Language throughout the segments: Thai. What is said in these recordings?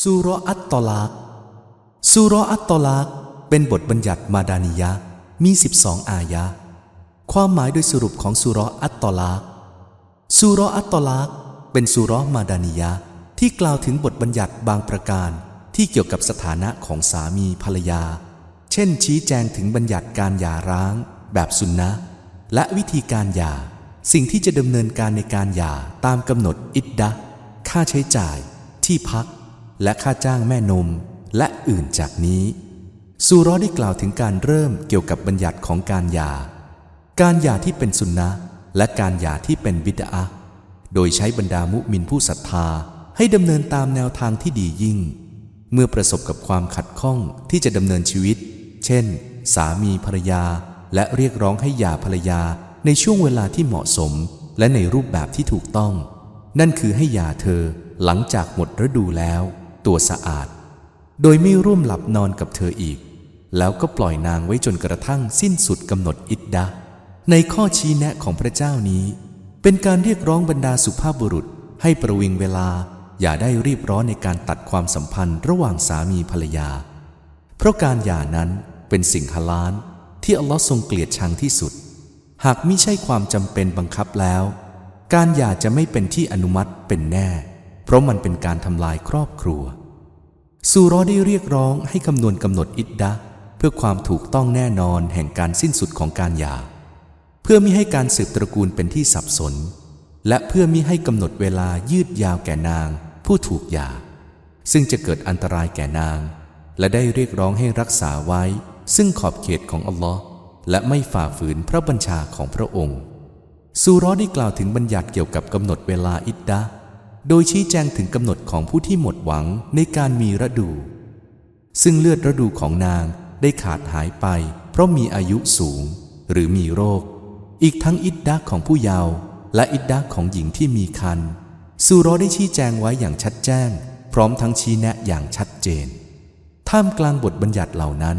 ซูรอัตตอลากซูรอัตตอลากเป็นบทบัญญัติมาดานิยะ มี 12 อายะ ความหมายโดยสรุปของซูรอัตตอลากซูรอัตตอลากเป็นซูรมาดานิยะ ที่กล่าวถึงบทบัญญัติบางประการที่เกี่ยวกับสถานะของสามีภรรยา เช่น ชี้แจงถึงบัญญัติการหย่าร้าง แบบสุนนะและวิธีการหย่า สิ่งที่จะดำเนินการในการหย่าตามกำหนดอิดดะค่าใช้จ่าย ที่พัก และค่าจ้างแม่นม และอื่นจากนี้ซูราะห์ได้กล่าวถึงการเริ่มเกี่ยวกับบัญญัติของการหย่า การหย่าที่เป็นสุนนะและการหย่าที่เป็นบิดอะโดยใช้บรรดามุมินผู้ศรัทธาให้ดำเนินตามแนวทางที่ดียิ่ง เมื่อประสบกับความขัดข้องที่จะดำเนินชีวิต เช่น สามีภรรยา และเรียกร้องให้หย่าภรรยาในช่วงเวลาที่เหมาะสม และในรูปแบบที่ถูกต้อง นั่นคือให้หย่าเธอหลังจากหมดฤดูแล้ว ตัวสะอาด โดยไม่ร่วมหลับนอนกับเธออีก แล้วก็ปล่อยนางไว้จนกระทั่งสิ้นสุดกำหนดอิดดะ ในข้อชี้แนะของพระเจ้านี้ เป็นการเรียกร้องบรรดาสุภาพบุรุษให้ประวิงเวลาอย่าได้รีบร้อนในการตัดความสัมพันธ์ระหว่างสามีภรรยา เพราะการหย่านั้นเป็นสิ่งฮาลาลที่อัลลอฮ์ทรงเกลียดชังที่สุด หากมิใช่ความจำเป็นบังคับแล้ว การหย่าจะไม่เป็นที่อนุมัติเป็นแน่ เพราะมันเป็นการทำลายครอบครัว ซูราะห์ได้เรียกร้องให้คำนวณกำหนดอิดดะเพื่อความถูกต้องแน่นอนแห่งการสิ้นสุดของการหย่า เพื่อมิให้การสืบตระกูลเป็นที่สับสน และเพื่อมิให้กำหนดเวลายืดยาวแก่นางผู้ถูกหย่า ซึ่งจะเกิดอันตรายแก่นาง และได้เรียกร้องให้รักษาไว้ ซึ่งขอบเขตของอัลลอฮ์และไม่ฝ่าฝืนพระบัญชาของพระองค์ซูเราะห์ได้กล่าวถึงบัญญัติเกี่ยวกับกำหนดเวลาอิดดะ โดยชี้แจงถึงกำหนดของผู้ที่หมดหวังในการมีฤดู ซึ่งเลือดฤดูของนางได้ขาดหายไป เพราะมีอายุสูง หรือมีโรค อีกทั้งอิดดะห์ของผู้เยาว์และอิดดะห์ของหญิงที่มีคันซูราะห์ได้ชี้แจงไว้อย่างชัดแจ้ง พร้อมทั้งชี้แนะอย่างชัดเจน ท่ามกลางบทบัญญัติเหล่านั้น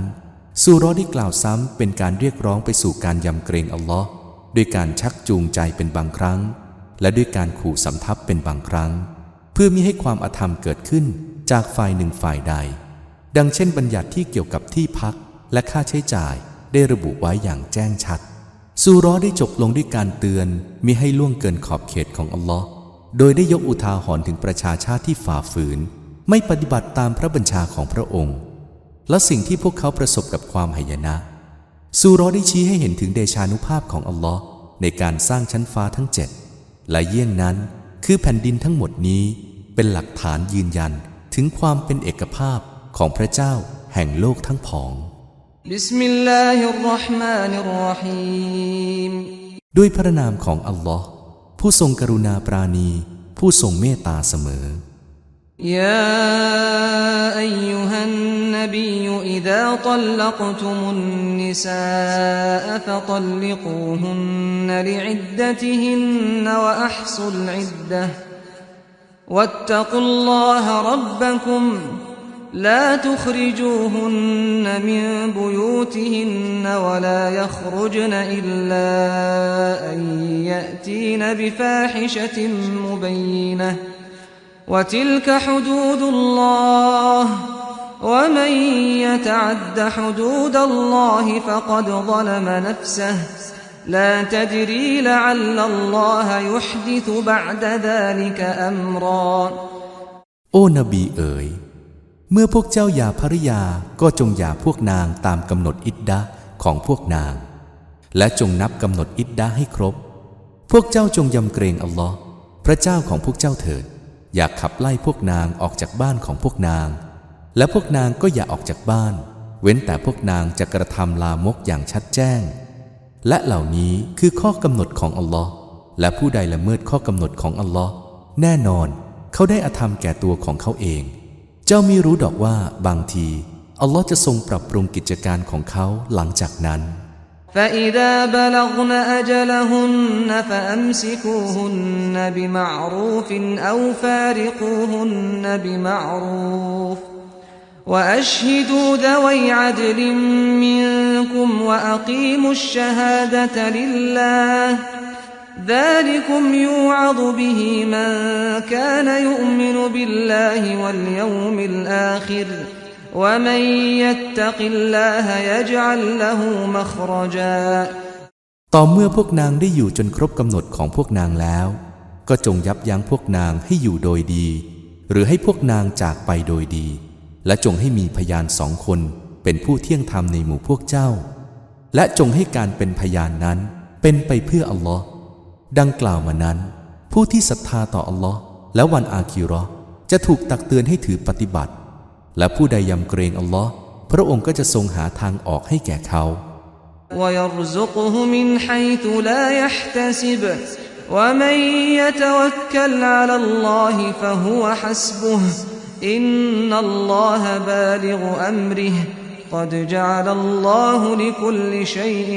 ซูราะห์ได้กล่าวซ้ำเป็นการเรียกร้องไปสู่การยำเกรงอัลลอฮ์ด้วยการชักจูงใจเป็นบางครั้ง และด้วยการขู่สำทับเป็นบางครั้ง เพื่อมิให้ความอธรรมเกิดขึ้นจากฝ่ายหนึ่งฝ่ายใด ดังเช่นบัญญัติที่เกี่ยวกับที่พักและค่าใช้จ่ายได้ระบุไว้อย่างแจ้งชัดซูราะห์ได้จบลงด้วยการเตือนมิให้ล่วงเกินขอบเขตของอัลลอฮ์โดยได้ยกอุทาหรณ์ถึงประชาชาติที่ฝ่าฝืน ไม่ปฏิบัติตามพระบัญชาของพระองค์ และสิ่งที่พวกเขาประสบกับความหายนะซูราะห์ได้ชี้ให้เห็นถึงเดชานุภาพของอัลลอฮ์ในการสร้างชั้นฟ้าทั้งเจ็ด และเยี่ยงนั้นคือแผ่นดินทั้งหมดนี้เป็นหลักฐานยืนยันถึงความเป็นเอกภาพของพระเจ้าแห่งโลกทั้งผอง ด้วยพระนามของอัลลอฮ์ผู้ทรงกรุณาปราณี ผู้ทรงเมตตาเสมอยาอายุหัน إذا طلقتم النساء فطلقوهن لعدتهن وأحصوا العدة. واتقوا الله ربكم. لا تخرجوهن من بيوتهن ولا يخرجن إلا أن يأتين بفاحشة مبينة. وتلك حدود الله. ومن يتعد حدود الله فقد ظلم نفسه لا تدري لعل الله يحدث بعد ذلك أمرا โอ้นบีเอ๋ย เมื่อพวกเจ้าหย่าภริยาก็จงหย่าพวกนางตามกำหนดอิดดะห์ของพวกนาง และจงนับกำหนดอิดดะห์ให้ครบ พวกเจ้าจงยำเกรงอัลลอฮ์พระเจ้าของพวกเจ้าเถิด อย่าขับไล่พวกนางออกจากบ้านของพวกนาง และพวกนางก็อย่าออกจากบ้าน เว้นแต่พวกนางจะกระทำลามกอย่างชัดแจ้ง และเหล่านี้คือข้อกำหนดของอัลลอฮ์และผู้ใดละเมิดข้อกำหนดของอัลลอฮ์แน่นอนเขาได้อาธรรมแก่ตัวของเขาเอง เจ้าไม่รู้ดอกว่าบางที อัลลอฮ์จะทรงปรับปรุงกิจการของเขาหลังจากนั้น فإذا بلغن أجلهن فأمسكوهن بمعروف أو فارقوهن بمعروف وأشهدوا ذوي عدل منكم وأقيموا الشهادة لله ذلكم يوعظ به من كان يؤمن بالله واليوم الآخر ومن يتق الله يجعل له مخرجا ต่อเมื่อพวกนางได้อยู่จนครบกำหนดของพวกนางแล้ว ก็จงยับยั้งพวกนางให้อยู่โดยดี หรือให้พวกนางจากไปโดยดี และจงให้มีพยานสองคนเป็นผู้เที่ยงธรรมในหมู่พวกเจ้า และจงให้การเป็นพยานนั้นเป็นไปเพื่ออัลลอฮ์ดังกล่าวมานั้น ผู้ที่ศรัทธาต่ออัลลอฮ์และวันอาคิเราะห์จะถูกตักเตือนให้ถือปฏิบัติ และผู้ใดยำเกรงอัลลอฮ์พระองค์ก็จะทรงหาทางออกให้แก่เขา ويرزقه من حيث لا يحتسب ومن يتوكل على الله فهو حسبه إن الله بالغ أمره قد جعل الله لكل شيء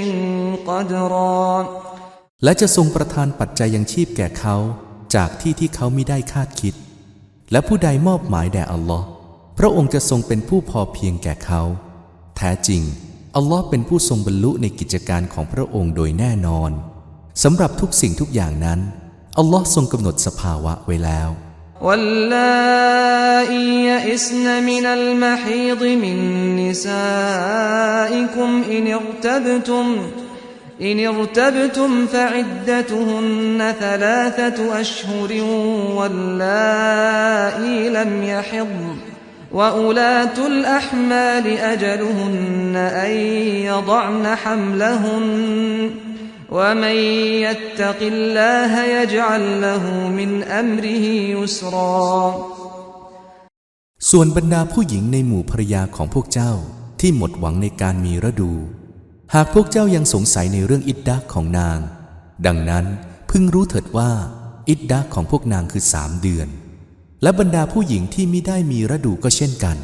قدرا และจะทรงประทานปัจจัยยังชีพแก่เขา จากที่ที่เขามิได้คาดคิด และผู้ใดมอบหมายแด่อัลลอฮ์พระองค์จะทรงเป็นผู้พอเพียงแก่เขา แท้จริง อัลลอฮ์เป็นผู้ทรงบรรลุในกิจการของพระองค์โดยแน่นอนสำหรับทุกสิ่งทุกอย่างนั้น อัลลอฮ์ทรงกำหนดสภาวะไว้แล้ว واللائي يئسن من المحيض من نسائكم إن ارتبتم إن ارتبتم فعدتهن ثلاثة أشهر واللائي لم يحضن وأولاة الأحمال أجلهن أن يضعن حملهن. ومن يتق الله يجعل له من أمره يسرا ส่วนบรรดาผู้หญิงในหมู่ภรรยาของพวกเจ้าที่หมดหวังในการมีฤดู หากพวกเจ้ายังสงสัยในเรื่องอิดดักของนาง ดังนั้นพึงรู้เถิดว่า อิดดักของพวกนางคือสามเดือน และบรรดาผู้หญิงที่มิได้มีฤดูก็เช่นกัน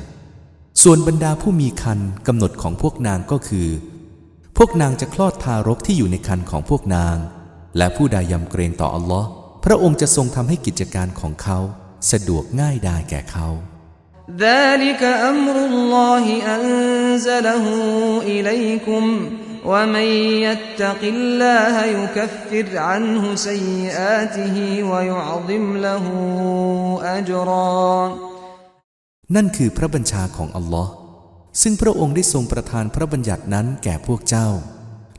ส่วนบรรดาผู้มีคันกำหนดของพวกนางก็คือ พวกนางจะคลอดทารกที่อยู่ในคันของพวกนาง และผู้ใดยำเกรงต่ออัลลอฮ์พระองค์จะทรงทำให้กิจการของเขา สะดวกง่ายดายแก่เขา ذلك أمر الله أنزله إليكم ومن يتق الله يكفر عنه سيئاته ويعظم له أجرا นั่นคือพระบัญชาของอัลลอฮ์ ซึ่งพระองค์ได้ทรงประทานพระบัญญัตินั้นแก่พวกเจ้า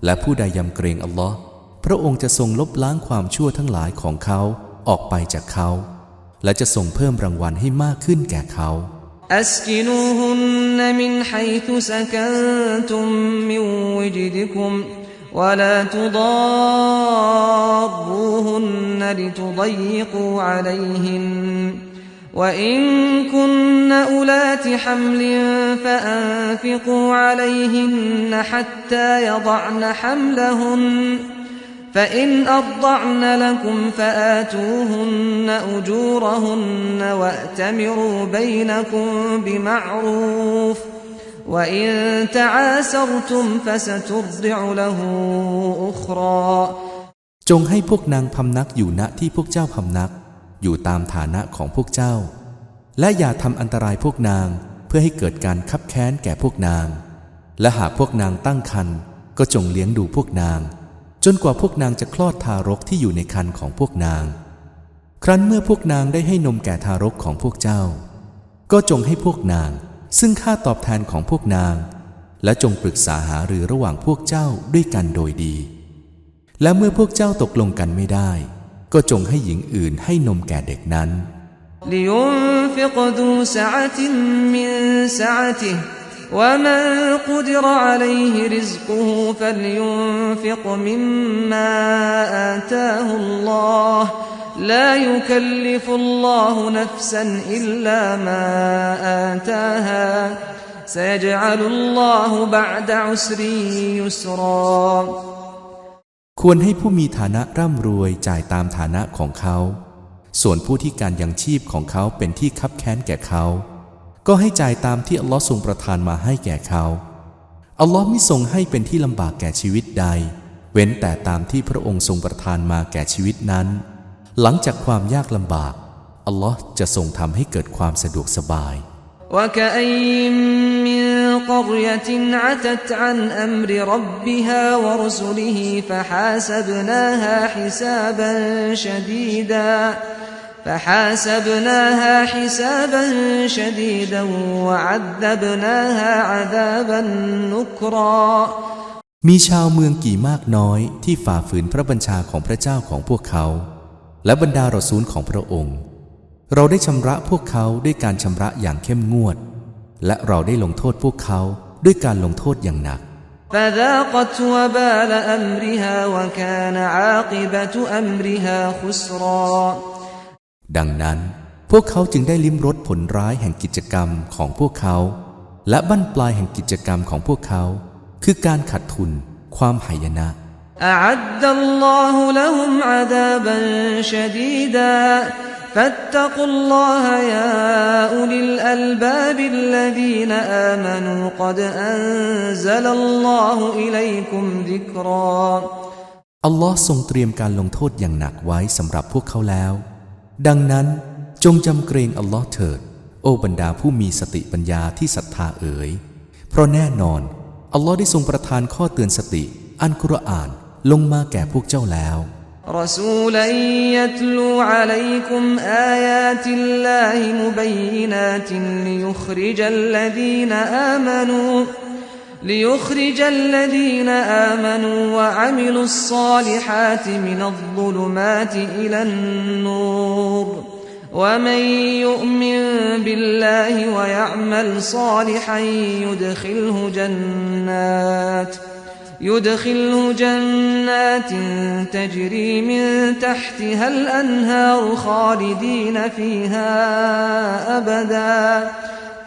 และผู้ใดยำเกรงอัลลอฮ์พระองค์จะทรงลบล้างความชั่วทั้งหลายของเขาออกไปจากเขา และจะทรงเพิ่มรางวัลให้มากขึ้นแก่เขา أسكنوهن من حيث سكنتم من وجدكم ولا تضاروهن لتضيقوا عليهن وإن كن أولات حمل فأنفقوا عليهن حتى يضعن حملهن فإن أرضعن لكم فآتوهن أجورهن وأتمروا بينكم بمعروف وإن تعاسرتم فسترضع له أخرى จงให้พวกนางพำนักอยู่ณที่พวกเจ้าพำนัก อยู่ตามฐานะของพวกเจ้า และอย่าทำอันตรายพวกนางเพื่อให้เกิดการคับแค้นแก่พวกนาง และหากพวกนางตั้งครรภ์ก็จงเลี้ยงดูพวกนาง จนกว่าพวกนางจะคลอดทารกที่อยู่ในครรภ์ของพวกนาง ครั้นเมื่อพวกนางได้ให้นมแก่ทารกของพวกเจ้า ก็จงให้พวกนาง ซึ่งค่าตอบแทนของพวกนาง และจงปรึกษาหารือระหว่างพวกเจ้าด้วยกันโดยดี และเมื่อพวกเจ้าตกลงกันไม่ได้ ก็จงให้หญิงอื่นให้นมแก่เด็กนั้น لينفق ذو سعة من سعته ومن قدر عليه رزقه فلينفق مما آتاه الله لا يكلف الله نفسا إلا ما آتاها سيجعل الله بعد عسر يسرا ควรให้ผู้มีฐานะร่ำรวยจ่ายตามฐานะของเขา ส่วนผู้ที่การยังชีพของเขาเป็นที่คับแค้นแก่เขา ก็ให้จ่ายตามที่อัลลอฮ์ทรงประทานมาให้แก่เขา อัลลอฮ์ไม่ทรงให้เป็นที่ลำบากแก่ชีวิตใด เว้นแต่ตามที่พระองค์ทรงประทานมาแก่ชีวิตนั้น หลังจากความยากลำบาก อัลลอฮ์จะทรงทำให้เกิดความสะดวกสบาย وكأين من قرية عتت عن أمر ربها ورسله فحاسبناها حسابا شديدا فحاسبناها حسابا شديدا وعذبناها عذابا نكرا มีชาวเมืองกี่มากน้อยที่ฝ่าฝืนพระบัญชาของพระเจ้าของพวกเขา และบรรดารอซูลของพระองค์ เราได้ชำระพวกเขาด้วยการชำระอย่างเข้มงวด และเราได้ลงโทษพวกเขาด้วยการลงโทษอย่างหนัก فذاقت وبال أمرها وكان عاقبة أمرها خسرا ดังนั้น พวกเขาจึงได้ลิ้มรสผลร้ายแห่งกิจกรรมของพวกเขา และบั้นปลายแห่งกิจกรรมของพวกเขา คือการขัดทุน ความหายนะ أعد الله لهم عذابا شديدا فاتقوا الله يا أولي الألباب الذين آمنوا قد أنزل الله إليكم ذكرا อัลลอฮ์ทรงเตรียมการลงโทษอย่างหนักไว้สำหรับพวกเขาแล้ว ดังนั้นจงจำเกรงอัลลอฮ์เถิด โอ้บรรดาผู้มีสติปัญญาที่ศรัทธาเอ๋ย เพราะแน่นอน อัลลอฮ์ได้ทรงประทานข้อเตือนสติ อันกุรอานลงมาแก่พวกเจ้าแล้ว رسولا يتلو عليكم آيات الله مبينات ليخرج الذين آمنوا ليخرج الذين آمنوا وعملوا الصالحات من الظلمات إلى النور. ومن يؤمن بالله ويعمل صالحا يدخله جنات. يدخله جنات تجري من تحتها الأنهار خالدين فيها أبدا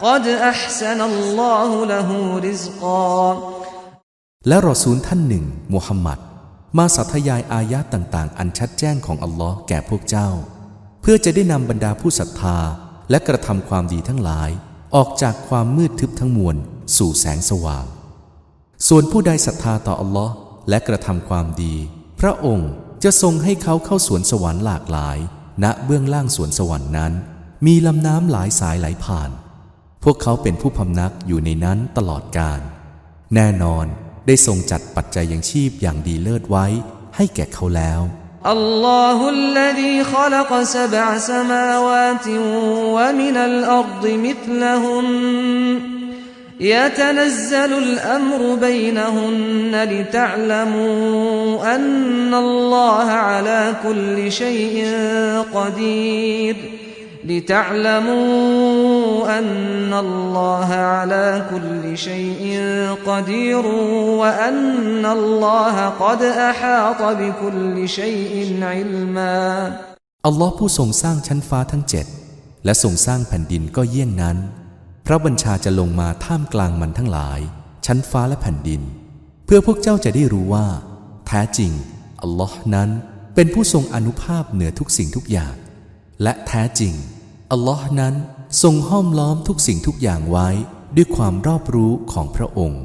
قد أحسن الله له رزقا และรอซูลท่านหนึ่งมุฮัมมัด มาสัทยายอายะห์ต่างๆ อันชัดแจ้งของอัลลอฮ์แก่พวกเจ้า เพื่อจะได้นำบรรดาผู้ศรัทธา และกระทำความดีทั้งหลาย ออกจากความมืดทึบทั้งมวล สู่แสงสว่าง ส่วนผู้ใดศรัทธาต่ออัลลอฮ์และกระทำความดี พระองค์จะทรงให้เขาเข้าสวนสวรรค์หลากหลาย ณเบื้องล่างสวนสวรรค์นั้น มีลำน้ำหลายสายไหลผ่าน พวกเขาเป็นผู้พำนักอยู่ในนั้นตลอดกาลแน่นอนได้ทรงจัดปัจจัยยังชีพอย่างดีเลิศไว้ให้แก่เขาแล้วอัลลอฮุลลดีขลักสบะสมาวาติวะมินัลอัรดิมิทลหุน يتنزل الأمر بينهن لتعلموا أن الله على كل شيء قدير لتعلموا أن الله على كل شيء قدير وأن الله قد أحاط بكل شيء علما อัลลอฮ์ผู้ทรงสร้างชั้นฟ้าทั้งเจ็ดและทรงสร้างแผ่นดินก็เยี่ยงนั้น พระบัญชาจะลงมาท่ามกลางมันทั้งหลาย ชั้นฟ้าและแผ่นดิน เพื่อพวกเจ้าจะได้รู้ว่า แท้จริง อัลลอฮ์นั้นเป็นผู้ทรงอนุภาพเหนือทุกสิ่งทุกอย่าง และแท้จริง อัลลอฮ์นั้นทรงห้อมล้อมทุกสิ่งทุกอย่างไว้ด้วยความรอบรู้ของพระองค์